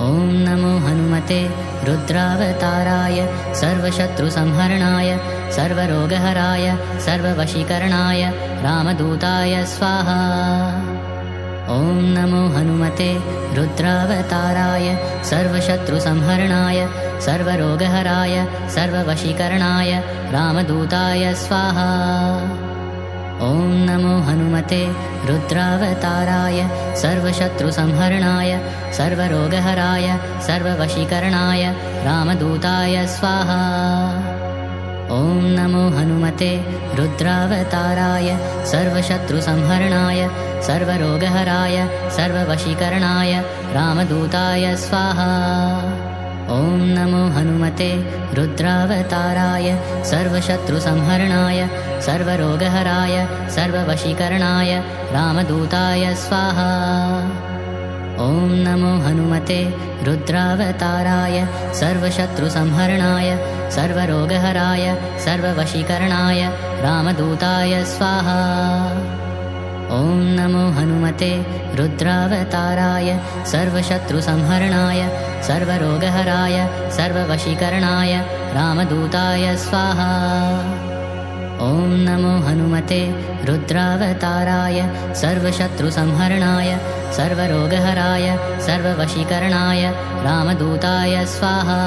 ॐ नमो हनुमते रुद्रावताराय सर्वशत्रुसंहरणाय सर्वरोगहराय सर्ववशीकरणाय रामदूताय स्वाहा। ॐ नमो हनुमते रुद्रावताराय सर्वशत्रुसंहरणाय सर्वरोगहराय सर्ववशीकरणाय रामदूताय स्वाहा ॐ नमो हनुमते रुद्रावताराय सर्वशत्रुसंहरणाय सर्वरोगहराय सर्ववशीकरणाय रामदूताय स्वाहा। ॐ नमो हनुमते रुद्रावताराय सर्वशत्रुसंहरणाय सर्वरोगहराय सर्ववशीकरणाय रामदूताय स्वाहा ॐ नमो हनुमते रुद्रावताराय सर्वशत्रुसंहरणाय सर्वरोगहराय सर्ववशीकरणाय रामदूताय स्वाहा। ॐ नमो हनुमते रुद्रावताराय सर्वशत्रुसंहरणाय सर्वरोगहराय सर्ववशीकरणाय रामदूताय स्वाहा ॐ नमो हनुमते रुद्रावताराय सर्वशत्रुसंहरणाय सर्वरोगहराय सर्ववशीकरणाय रामदूताय स्वाहा। ॐ नमो हनुमते रुद्रावताराय सर्वशत्रुसंहरणाय सर्वरोगहराय सर्ववशीकरणाय रामदूताय स्वाहा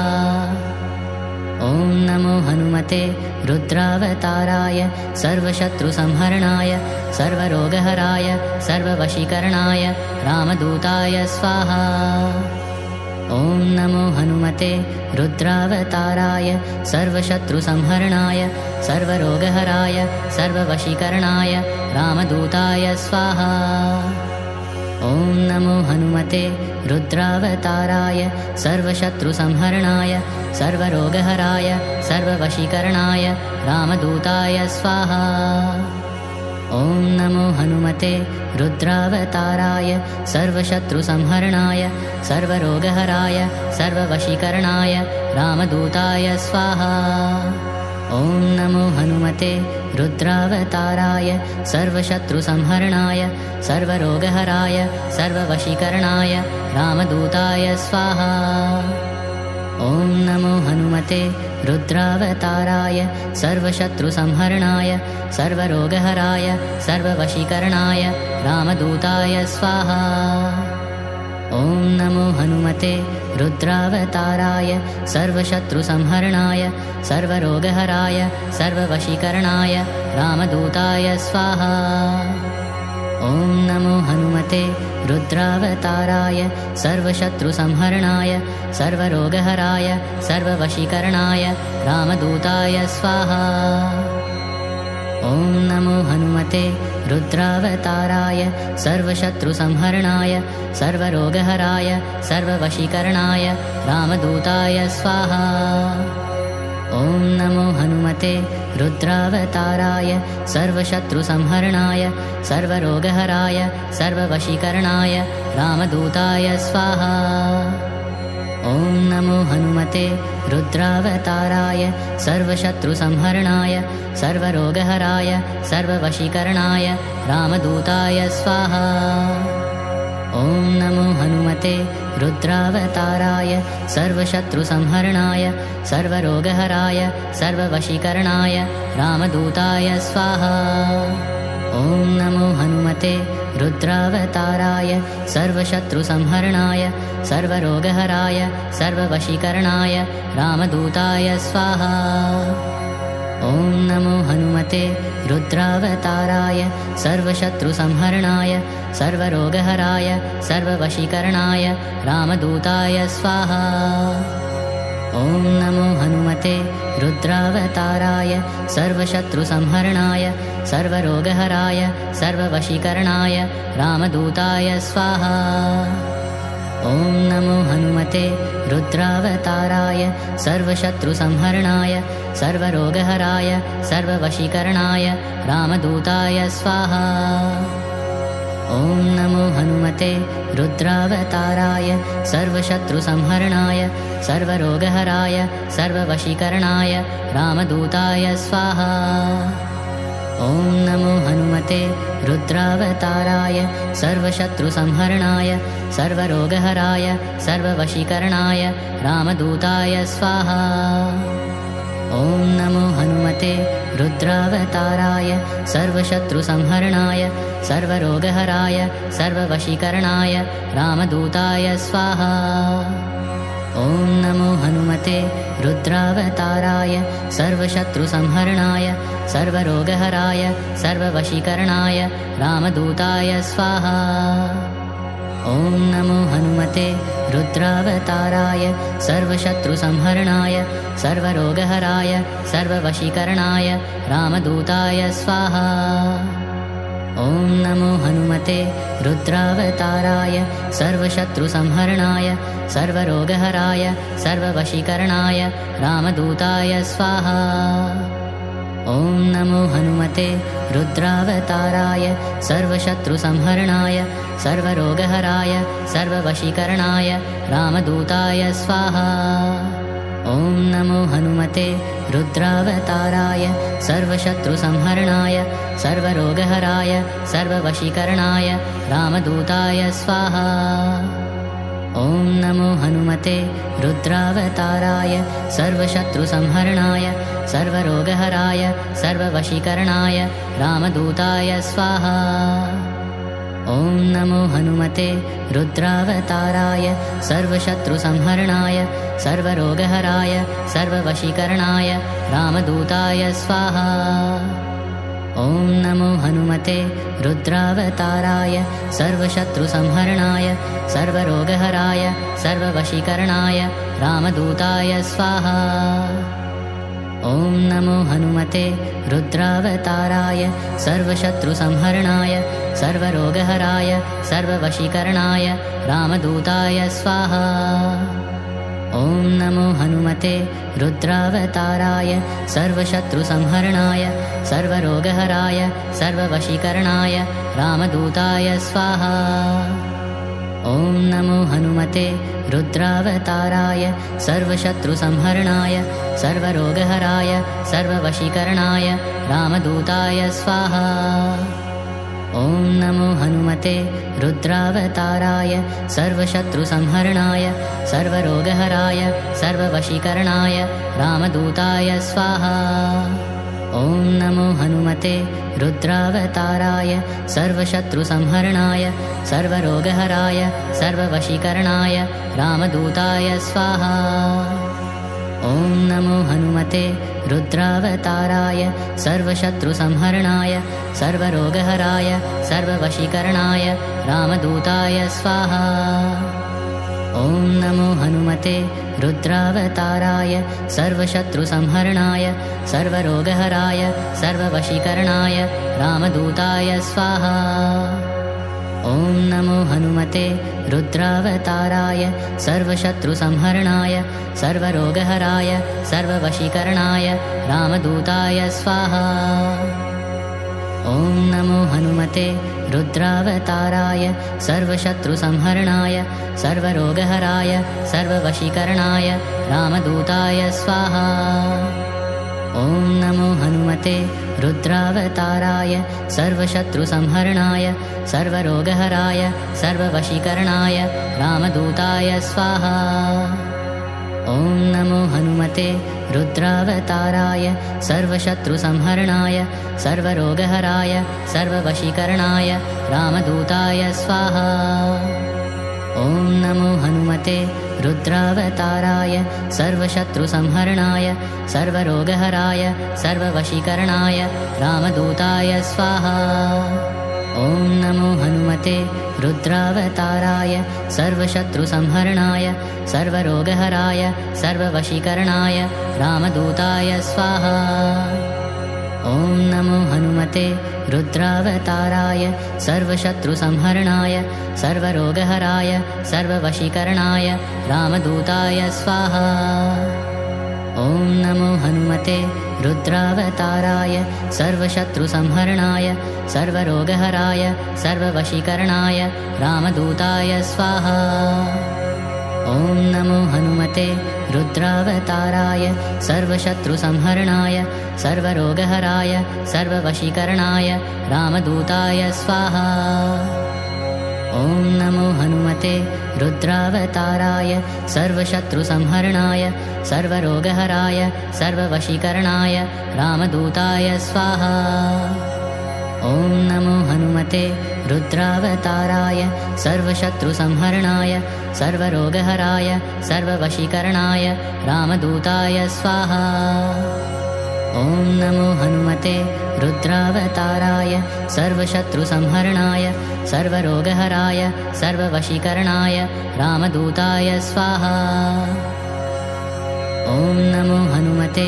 ॐ नमो हनुमते रुद्रावताराय सर्वशत्रुसंहरणाय सर्वरोगहराय सर्ववशीकरणाय रामदूताय स्वाहा। ॐ नमो हनुमते रुद्रावताराय सर्वशत्रुसंहरणाय सर्वरोगहराय सर्ववशीकरणाय रामदूताय स्वाहा ॐ नमो हनुमते रुद्रावताराय सर्वशत्रुसंहरणाय सर्वरोगहराय सर्ववशीकरणाय रामदूताय स्वाहा। ॐ नमो हनुमते रुद्रावताराय सर्वशत्रुसंहरणाय सर्वरोगहराय सर्ववशीकरणाय रामदूताय स्वाहा ॐ नमो हनुमते रुद्रावताराय सर्वशत्रुसंहरणाय सर्वरोगहराय सर्ववशीकरणाय रामदूताय स्वाहा। ॐ नमो हनुमते रुद्रावताराय सर्वशत्रुसंहरणाय सर्वरोगहराय सर्ववशीकरणाय रामदूताय स्वाहा ॐ नमो हनुमते रुद्रावताराय सर्वशत्रुसंहरणाय सर्वरोगहराय सर्ववशीकरणाय रामदूताय स्वाहा। ॐ नमो हनुमते रुद्रावताराय सर्वशत्रुसंहरणाय सर्वरोगहराय सर्ववशीकरणाय रामदूताय स्वाहा ॐ नमो हनुमते रुद्रावताराय सर्वशत्रुसंहरणाय सर्वरोगहराय सर्ववशीकरणाय रामदूताय स्वाहा। ॐ नमो हनुमते रुद्रावताराय सर्वशत्रुसंहरणाय सर्वरोगहराय सर्ववशीकरणाय रामदूताय स्वाहा ॐ नमो हनुमते रुद्रावताराय सर्वशत्रुसंहरणाय सर्वरोगहराय सर्ववशीकरणाय रामदूताय स्वाहा। ॐ नमो हनुमते रुद्रावताराय सर्वशत्रुसंहरणाय सर्वरोगहराय सर्ववशीकरणाय रामदूताय स्वाहा। ॐ नमो हनुमते रुद्रावताराय सर्वशत्रुसंहरणाय सर्वरोगहराय सर्ववशीकरणाय रामदूताय स्वाहा। ॐ नमो हनुमते रुद्रावताराय सर्वशत्रुसंहरणाय सर्वरोगहराय सर्ववशीकरणाय रामदूताय स्वाहा ॐ नमो हनुमते रुद्रावताराय सर्वशत्रुसंहरणाय सर्वरोगहराय सर्ववशीकरणाय रामदूताय स्वाहा। ॐ नमो हनुमते रुद्रावताराय सर्वशत्रुसंहरणाय सर्वरोगहराय सर्ववशीकरणाय रामदूताय स्वाहा ॐ नमो हनुमते रुद्रावताराय सर्वशत्रुसंहरणाय सर्वरोगहराय सर्ववशीकरणाय रामदूताय स्वाहा। ॐ नमो हनुमते रुद्रावताराय सर्वशत्रुसंहरणाय सर्वरोगहराय सर्ववशीकरणाय रामदूताय स्वाहा ॐ नमो हनुमते रुद्रावताराय सर्वशत्रुसंहरणाय सर्वरोगहराय सर्ववशीकरणाय रामदूताय स्वाहा। ॐ नमो हनुमते रुद्रावताराय सर्वशत्रुसंहरणाय सर्वरोगहराय सर्ववशीकरणाय रामदूताय स्वाहा ॐ नमो हनुमते रुद्रावताराय सर्वशत्रुसंहरणाय सर्वरोगहराय सर्ववशीकरणाय रामदूताय स्वाहा। ॐ नमो हनुमते रुद्रावताराय सर्वशत्रुसंहरणाय सर्वरोगहराय सर्ववशीकरणाय रामदूताय स्वाहा ॐ नमो हनुमते रुद्रावताराय सर्वशत्रुसंहरणाय सर्वरोगहराय सर्ववशीकरणाय रामदूताय स्वाहा। ॐ नमो हनुमते रुद्रावताराय सर्वशत्रुसंहरणाय सर्वरोगहराय सर्ववशीकरणाय रामदूताय स्वाहा ॐ नमो हनुमते रुद्रावताराय सर्वशत्रुसंहरणाय सर्वरोगहराय सर्ववशीकरणाय रामदूताय स्वाहा। ॐ नमो हनुमते रुद्रावताराय सर्वशत्रुसंहरणाय सर्वरोगहराय सर्ववशीकरणाय रामदूताय स्वाहा ॐ नमो हनुमते रुद्रावताराय सर्वशत्रुसंहरणाय सर्वरोगहराय सर्ववशीकरणाय रामदूताय स्वाहा। ॐ नमो हनुमते रुद्रावताराय सर्वशत्रुसंहरणाय सर्वरोगहराय सर्ववशीकरणाय रामदूताय स्वाहा ॐ नमो हनुमते रुद्रावताराय सर्वशत्रुसंहरणाय सर्वरोगहराय सर्ववशीकरणाय रामदूताय स्वाहा। ॐ नमो हनुमते रुद्रावताराय सर्वशत्रुसंहरणाय सर्वरोगहराय सर्ववशीकरणाय रामदूताय स्वाहा ॐ नमो हनुमते रुद्रावताराय सर्वशत्रुसंहरणाय सर्वरोगहराय सर्ववशीकरणाय रामदूताय स्वाहा। ॐ नमो हनुमते रुद्रावताराय सर्वशत्रुसंहरणाय सर्वरोगहराय सर्ववशीकरणाय रामदूताय स्वाहा। ॐ नमो हनुमते रुद्रावताराय सर्वशत्रुसंहरणाय सर्वरोगहराय सर्ववशीकरणाय रामदूताय स्वाहा। ॐ नमो हनुमते रुद्रावताराय सर्वशत्रुसंहरणाय सर्वरोगहराय सर्ववशीकरणाय रामदूताय स्वाहा ॐ नमो हनुमते रुद्रावताराय सर्वशत्रुसंहरणाय सर्वरोगहराय सर्ववशीकरणाय रामदूताय स्वाहा। ॐ नमो हनुमते रुद्रावताराय सर्वशत्रुसंहरणाय सर्वरोगहराय सर्ववशीकरणाय रामदूताय स्वाहा ॐ नमो हनुमते रुद्रावताराय सर्वशत्रुसंहरणाय सर्वरोगहराय सर्ववशीकरणाय रामदूताय स्वाहा। ॐ नमो हनुमते रुद्रावताराय सर्वशत्रुसंहरणाय सर्वरोगहराय सर्ववशीकरणाय रामदूताय स्वाहा ॐ नमो हनुमते रुद्रावताराय सर्वशत्रुसंहरणाय सर्वरोगहराय सर्ववशीकरणाय रामदूताय स्वाहा। ॐ नमो हनुमते रुद्रावताराय सर्वशत्रुसंहरणाय सर्वरोगहराय सर्ववशीकरणाय रामदूताय स्वाहा। ॐ नमो हनुमते रुद्रावताराय सर्वशत्रुसंहरणाय सर्वरोगहराय सर्ववशीकरणाय रामदूताय स्वाहा। ॐ नमो हनुमते रुद्रावताराय सर्वशत्रुसंहरणाय सर्वरोगहराय सर्ववशीकरणाय रामदूताय स्वाहा ॐ नमो हनुमते रुद्रावताराय सर्वशत्रुसंहरणाय सर्वरोगहराय सर्ववशीकरणाय रामदूताय स्वाहा। ॐ नमो हनुमते रुद्रावताराय सर्वशत्रुसंहरणाय सर्वरोगहराय सर्ववशीकरणाय रामदूताय स्वाहा ॐ नमो हनुमते रुद्रावताराय सर्वशत्रुसंहरणाय सर्वरोगहराय सर्ववशीकरणाय रामदूताय स्वाहा। ॐ नमो हनुमते रुद्रावताराय सर्वशत्रुसंहरणाय सर्वरोगहराय सर्ववशीकरणाय रामदूताय स्वाहा ॐ नमो हनुमते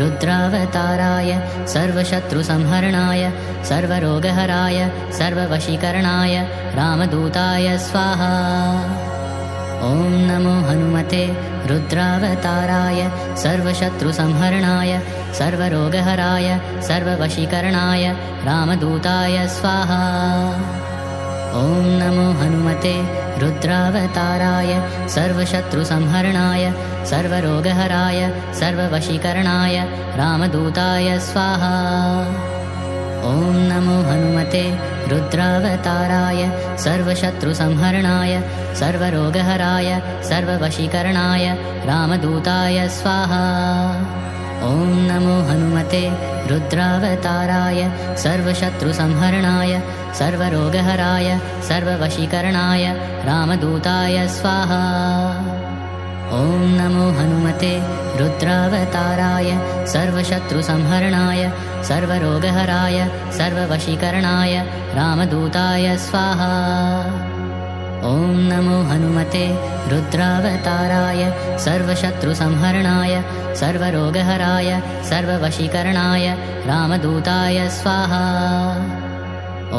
रुद्रावताराय सर्वशत्रुसंहरणाय सर्वरोगहराय सर्ववशीकरणाय रामदूताय स्वाहा। ॐ नमो हनुमते रुद्रावताराय सर्वशत्रुसंहरणाय सर्वरोगहराय सर्ववशीकरणाय रामदूताय स्वाहा। ॐ नमो हनुमते रुद्रावताराय सर्वशत्रुसंहरणाय सर्वरोगहराय सर्ववशीकरणाय रामदूताय स्वाहा। ॐ नमो हनुमते रुद्रावताराय सर्वशत्रुसंहरणाय सर्वरोगहराय सर्ववशीकरणाय रामदूताय स्वाहा ॐ नमो हनुमते रुद्रावताराय सर्वशत्रुसंहरणाय सर्वरोगहराय सर्ववशीकरणाय रामदूताय स्वाहा। ॐ नमो हनुमते रुद्रावताराय सर्वशत्रुसंहरणाय सर्वरोगहराय सर्ववशीकरणाय रामदूताय स्वाहा ॐ नमो हनुमते रुद्रावताराय सर्वशत्रुसंहरणाय सर्वरोगहराय सर्ववशीकरणाय रामदूताय स्वाहा।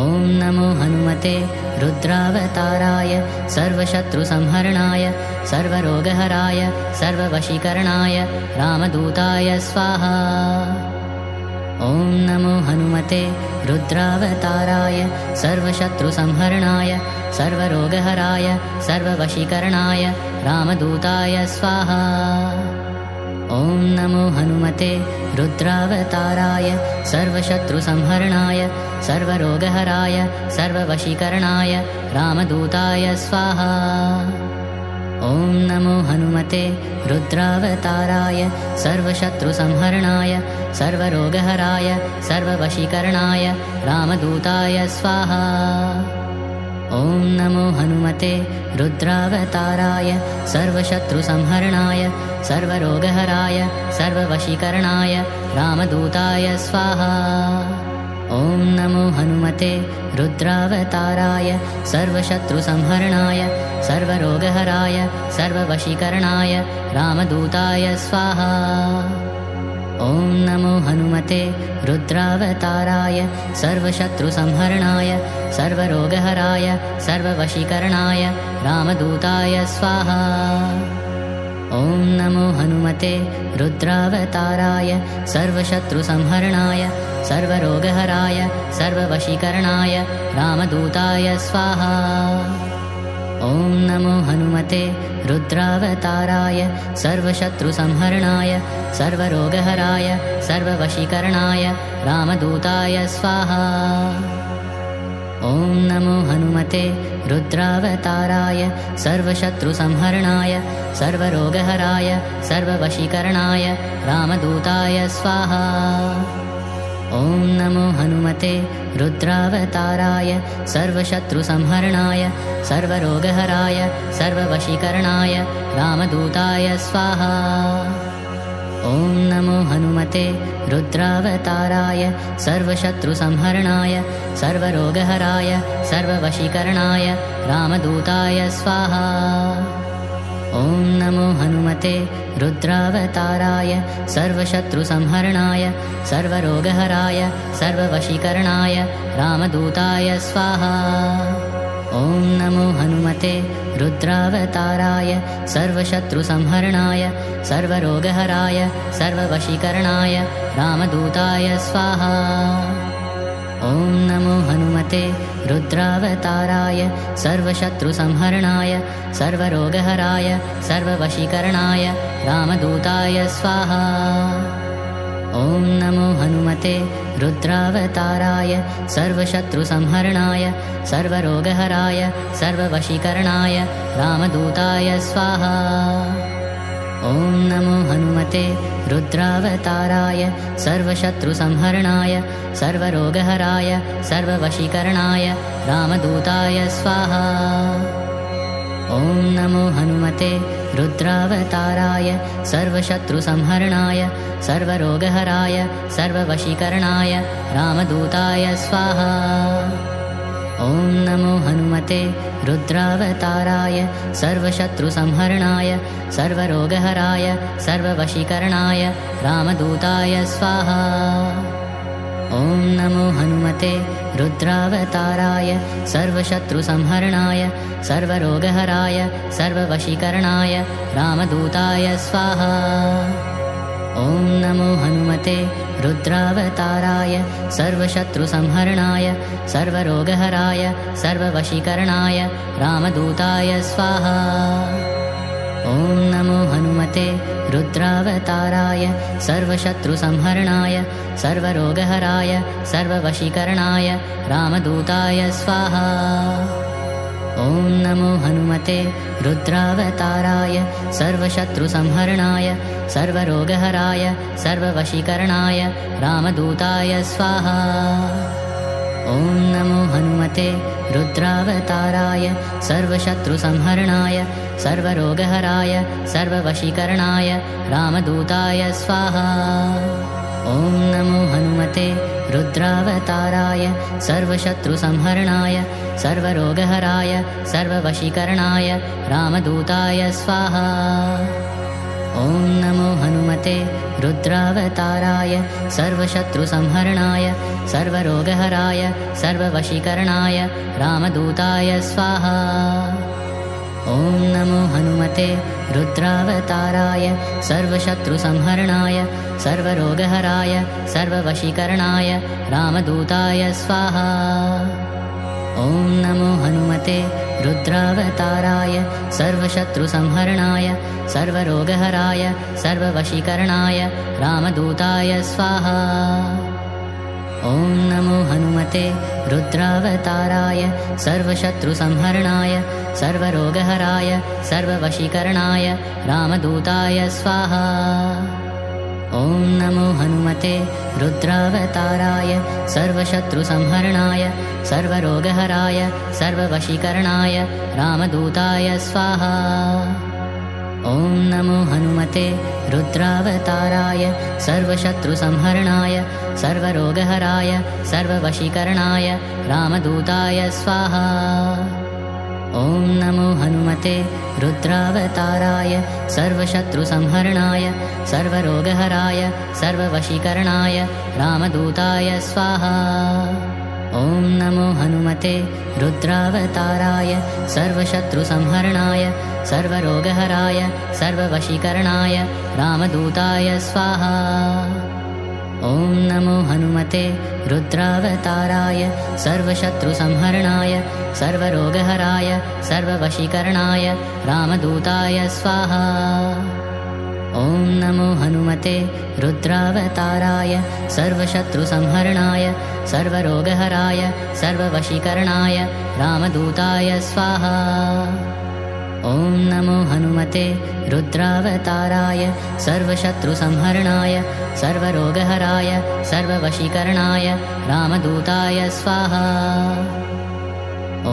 ॐ नमो हनुमते रुद्रावताराय सर्वशत्रुसंहरणाय सर्वरोगहराय सर्ववशीकरणाय रामदूताय स्वाहा ॐ नमो हनुमते रुद्रावताराय सर्वशत्रुसंहरणाय सर्वरोगहराय सर्ववशीकरणाय रामदूताय स्वाहा। ॐ नमो हनुमते रुद्रावताराय सर्वशत्रुसंहरणाय सर्वरोगहराय सर्ववशीकरणाय रामदूताय स्वाहा ॐ नमो हनुमते रुद्रावताराय सर्वशत्रुसंहरणाय सर्वरोगहराय सर्ववशीकरणाय रामदूताय स्वाहा। ॐ नमो हनुमते रुद्रावताराय सर्वशत्रुसंहरणाय सर्वरोगहराय सर्ववशीकरणाय रामदूताय स्वाहा ॐ नमो हनुमते रुद्रावताराय सर्वशत्रुसंहरणाय सर्वरोगहराय सर्ववशीकरणाय रामदूताय स्वाहा। ॐ नमो हनुमते रुद्रावताराय सर्वशत्रुसंहरणाय सर्वरोगहराय सर्ववशीकरणाय रामदूताय स्वाहा हनुमते रुद्रावताराय सर्वशत्रुसंहरणाय सर्वरोगहराय सर्ववशीकरणाय रामदूताय स्वाहा। ॐ नमो हनुमते रुद्रावताराय सर्वशत्रुसंहरणाय सर्वरोगहराय सर्ववशीकरणाय रामदूताय स्वाहा। ॐ नमो हनुमते रुद्रावताराय सर्वशत्रुसंहरणाय सर्वरोगहराय सर्ववशीकरणाय रामदूताय स्वाहा। ॐ नमो हनुमते रुद्रावताराय सर्वशत्रुसंहरणाय सर्वरोगहराय सर्ववशीकरणाय रामदूताय स्वाहा ॐ नमो हनुमते रुद्रावताराय सर्वशत्रुसंहरणाय सर्वरोगहराय सर्ववशीकरणाय रामदूताय स्वाहा। ॐ नमो हनुमते रुद्रावताराय सर्वशत्रुसंहरणाय सर्वरोगहराय सर्ववशीकरणाय रामदूताय स्वाहा ॐ नमो हनुमते रुद्रावताराय सर्वशत्रुसंहरणाय सर्वरोगहराय सर्ववशीकरणाय रामदूताय स्वाहा। ॐ नमो हनुमते रुद्रावताराय सर्वशत्रुसंहरणाय सर्वरोगहराय सर्ववशीकरणाय रामदूताय स्वाहा ॐ नमो हनुमते रुद्रावताराय सर्वशत्रुसंहरणाय सर्वरोगहराय सर्ववशीकरणाय रामदूताय स्वाहा। ॐ नमो हनुमते रुद्रावताराय सर्वशत्रुसंहरणाय सर्वरोगहराय सर्ववशीकरणाय रामदूताय स्वाहा। ॐ नमो हनुमते रुद्रावताराय सर्वशत्रुसंहरणाय सर्वरोगहराय सर्ववशीकरणाय रामदूताय स्वाहा। ॐ नमो हनुमते रुद्रावताराय सर्वशत्रुसंहरणाय सर्वरोगहराय सर्ववशीकरणाय रामदूताय स्वाहा ॐ नमो हनुमते रुद्रावताराय सर्वशत्रुसंहरणाय सर्वरोगहराय सर्ववशीकरणाय रामदूताय स्वाहा। ॐ नमो हनुमते रुद्रावताराय सर्वशत्रुसंहरणाय सर्वरोगहराय सर्ववशीकरणाय रामदूताय स्वाहा ॐ नमो हनुमते रुद्रावताराय सर्वशत्रुसंहरणाय सर्वरोगहराय सर्ववशीकरणाय रामदूताय स्वाहा। ॐ नमो हनुमते रुद्रावताराय सर्वशत्रुसंहरणाय सर्वरोगहराय सर्ववशीकरणाय रामदूताय स्वाहा ॐ नमो हनुमते रुद्रावताराय सर्वशत्रुसंहरणाय सर्वरोगहराय सर्ववशीकरणाय रामदूताय स्वाहा। ॐ नमो हनुमते रुद्रावताराय सर्वशत्रुसंहरणाय सर्वरोगहराय सर्ववशीकरणाय रामदूताय स्वाहा ॐ नमो हनुमते रुद्रावताराय सर्वशत्रुसंहरणाय सर्वरोगहराय सर्ववशीकरणाय रामदूताय स्वाहा। ॐ नमो हनुमते रुद्रावताराय सर्वशत्रुसंहरणाय सर्वरोगहराय सर्ववशीकरणाय रामदूताय स्वाहा ॐ नमो हनुमते रुद्रावताराय सर्वशत्रुसंहरणाय सर्वरोगहराय सर्ववशीकरणाय रामदूताय स्वाहा। ॐ नमो हनुमते रुद्रावताराय सर्वशत्रुसंहरणाय सर्वरोगहराय सर्ववशीकरणाय रामदूताय स्वाहा ॐ नमो हनुमते रुद्रावताराय सर्वशत्रुसंहरणाय सर्वरोगहराय सर्ववशीकरणाय रामदूताय स्वाहा। ॐ नमो हनुमते रुद्रावताराय सर्वशत्रुसंहरणाय सर्वरोगहराय सर्ववशीकरणाय रामदूताय स्वाहा ॐ नमो हनुमते रुद्रावताराय सर्वशत्रुसंहरणाय सर्वरोगहराय सर्ववशीकरणाय रामदूताय स्वाहा। ॐ नमो हनुमते रुद्रावताराय सर्वशत्रुसंहरणाय सर्वरोगहराय सर्ववशीकरणाय रामदूताय स्वाहा ॐ नमो हनुमते रुद्रावताराय सर्वशत्रुसंहरणाय सर्वरोगहराय सर्ववशीकरणाय रामदूताय स्वाहा। ॐ नमो हनुमते रुद्रावताराय सर्वशत्रुसंहरणाय सर्वरोगहराय सर्ववशीकरणाय रामदूताय स्वाहा ॐ नमो हनुमते रुद्रावताराय सर्वशत्रुसंहरणाय सर्वरोगहराय सर्ववशीकरणाय रामदूताय स्वाहा।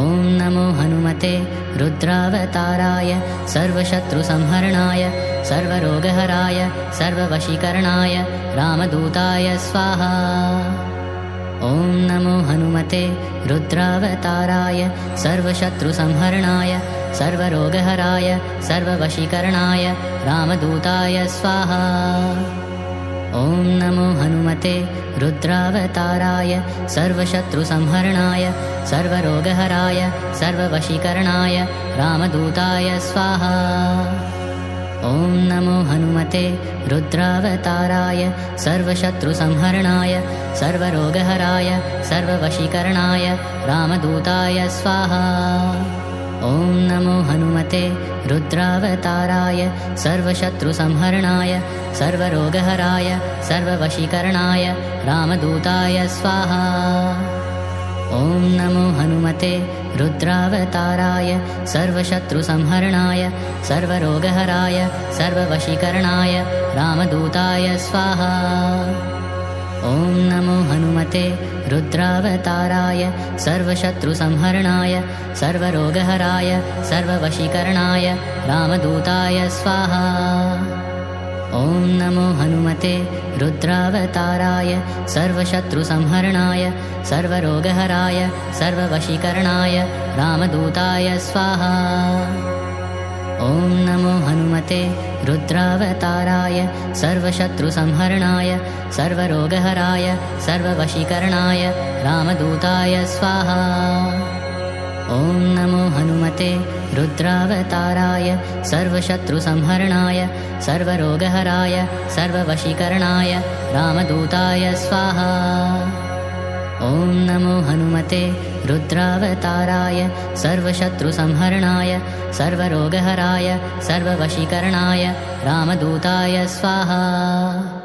ॐ नमो हनुमते रुद्रावताराय सर्वशत्रुसंहरणाय सर्वरोगहराय सर्ववशीकरणाय रामदूताय स्वाहा। ॐ नमो हनुमते रुद्रावताराय सर्वशत्रुसंहरणाय सर्वरोगहराय सर्ववशीकरणाय रामदूताय स्वाहा। ॐ नमो हनुमते रुद्रावताराय सर्वशत्रुसंहरणाय सर्वरोगहराय सर्ववशीकरणाय रामदूताय स्वाहा। ॐ नमो हनुमते रुद्रावताराय सर्वशत्रुसंहरणाय सर्वरोगहराय सर्ववशीकरणाय रामदूताय स्वाहा ॐ नमो हनुमते रुद्रावताराय सर्वशत्रुसंहरणाय सर्वरोगहराय सर्ववशीकरणाय रामदूताय स्वाहा। ॐ नमो हनुमते रुद्रावताराय सर्वशत्रुसंहरणाय सर्वरोगहराय सर्ववशीकरणाय रामदूताय स्वाहा ॐ नमो हनुमते रुद्रावताराय सर्वशत्रुसंहरणाय सर्वरोगहराय सर्ववशीकरणाय रामदूताय स्वाहा। ॐ नमो हनुमते रुद्रावताराय सर्वशत्रुसंहरणाय सर्वरोगहराय सर्ववशीकरणाय रामदूताय स्वाहा ॐ नमो हनुमते रुद्रावताराय सर्वशत्रुसंहरणाय सर्वरोगहराय सर्ववशीकरणाय रामदूताय स्वाहा। ॐ नमो हनुमते रुद्रावताराय सर्वशत्रुसंहरणाय सर्वरोगहराय सर्ववशीकरणाय रामदूताय स्वाहा। ॐ नमो हनुमते रुद्रावताराय सर्वशत्रुसंहरणाय सर्वरोगहराय सर्ववशीकरणाय रामदूताय स्वाहा